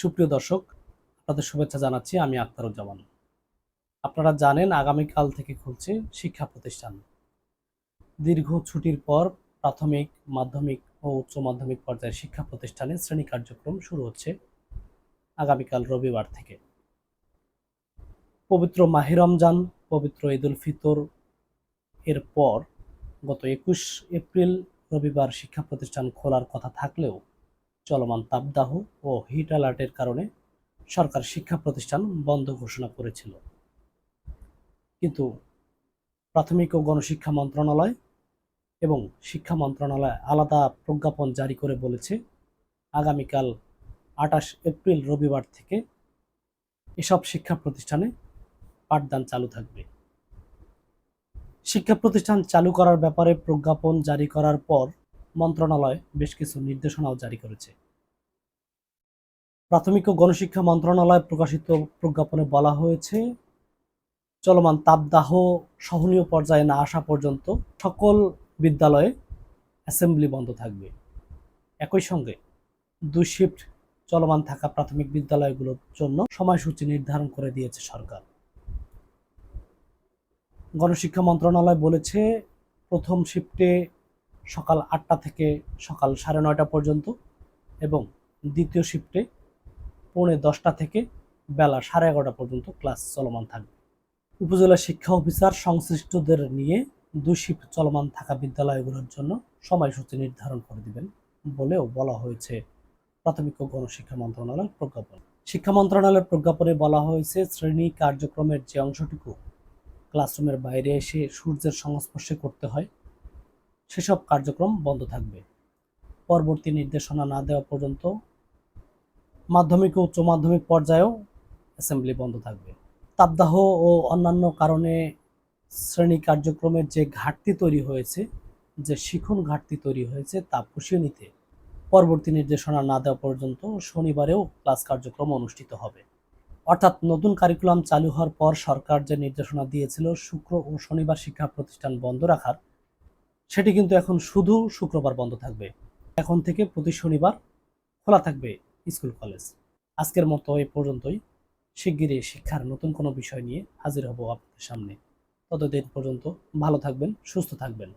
সুপ্রিয় দর্শক, আপনাদের শুভেচ্ছা জানাচ্ছি আমি আখতারুজ্জামান। আপনারা জানেন আগামীকাল থেকে খুলছে শিক্ষা প্রতিষ্ঠান। দীর্ঘ ছুটির পর প্রাথমিক, মাধ্যমিক ও উচ্চ মাধ্যমিক পর্যায়ের শিক্ষা প্রতিষ্ঠানে শ্রেণি কার্যক্রম শুরু হচ্ছে আগামীকাল রবিবার থেকে। পবিত্র মাহে রমজান, পবিত্র ঈদুল ফিতর এর পর গত একুশ এপ্রিল রবিবার শিক্ষা প্রতিষ্ঠান খোলার কথা থাকলেও চলমান তাপদাহ ও হিট অ্যালার্টের কারণে সরকার শিক্ষা প্রতিষ্ঠান বন্ধ ঘোষণা করেছিল। কিন্তু প্রাথমিক ও গণশিক্ষা মন্ত্রণালয় এবং শিক্ষা মন্ত্রণালয় আলাদা প্রজ্ঞাপন জারি করে বলেছে, আগামীকাল আঠাশ এপ্রিল রবিবার থেকে এসব শিক্ষা প্রতিষ্ঠানে পাঠদান চালু থাকবে। শিক্ষা প্রতিষ্ঠান চালু করার ব্যাপারে প্রজ্ঞাপন জারি করার পর মন্ত্রণালয় বেশ কিছু নির্দেশনাও জারি করেছে। প্রাথমিক ও গণশিক্ষা মন্ত্রণালয় প্রকাশিত প্রজ্ঞাপনে বলা হয়েছে, চলমান তাপদাহ সহনীয় পর্যায়ে না আসা পর্যন্ত সকল বিদ্যালয়ে অ্যাসেম্বলি বন্ধ থাকবে। একই সঙ্গে দুই শিফট চলমান থাকা প্রাথমিক বিদ্যালয়গুলোর জন্য সময়সূচি নির্ধারণ করে দিয়েছে সরকার। গণশিক্ষা মন্ত্রণালয় বলেছে, প্রথম শিফটে সকাল আটটা থেকে সকাল সাড়ে নয়টা পর্যন্ত এবং দ্বিতীয় শিফটে পৌনে দশটা থেকে বেলা সাড়ে এগারোটা পর্যন্ত ক্লাস চলমান থাকবে। উপজেলা শিক্ষা অফিসার সংশ্লিষ্টদের নিয়ে দুই শিফট চলমান থাকা বিদ্যালয়গুলোর জন্য সময়সূচি নির্ধারণ করে দিবেন বলেও বলা হয়েছে। প্রাথমিক ও গণশিক্ষা মন্ত্রণালয়ের প্রজ্ঞাপন। শিক্ষা মন্ত্রণালয়ের প্রজ্ঞাপনে বলা হয়েছে, শ্রেণি কার্যক্রমের যে অংশটুকু ক্লাসরুমের বাইরে এসে সূর্যের সংস্পর্শে করতে হয় সেসব কার্যক্রম বন্ধ থাকবে। পরবর্তী নির্দেশনা না দেওয়া পর্যন্ত মাধ্যমিক ও উচ্চ মাধ্যমিক পর্যায়েও অ্যাসেম্বলি বন্ধ থাকবে। তাপদাহ ও অন্যান্য কারণে শ্রেণি কার্যক্রমের যে ঘাটতি তৈরি হয়েছে, যে শিখন ঘাটতি তৈরি হয়েছে, তা পুষিয়ে নিতে পরবর্তী নির্দেশনা না দেওয়া পর্যন্ত শনিবারেও ক্লাস কার্যক্রম অনুষ্ঠিত হবে। অর্থাৎ নতুন কারিকুলাম চালু হওয়ার পর সরকার যে নির্দেশনা দিয়েছিল, শুক্র ও শনিবার শিক্ষা প্রতিষ্ঠান বন্ধ রাখার সেটি কিন্তু এখন শুধু শুক্রবার বন্ধ থাকবে। এখন থেকে প্রতি শনিবার খোলা থাকবে স্কুল, কলেজ। আজকের মতো এ পর্যন্তই। শিগগিরই শিক্ষার নতুন কোনো বিষয় নিয়ে হাজির হব আপনাদের সামনে। ততদিন পর্যন্ত ভালো থাকবেন, সুস্থ থাকবেন।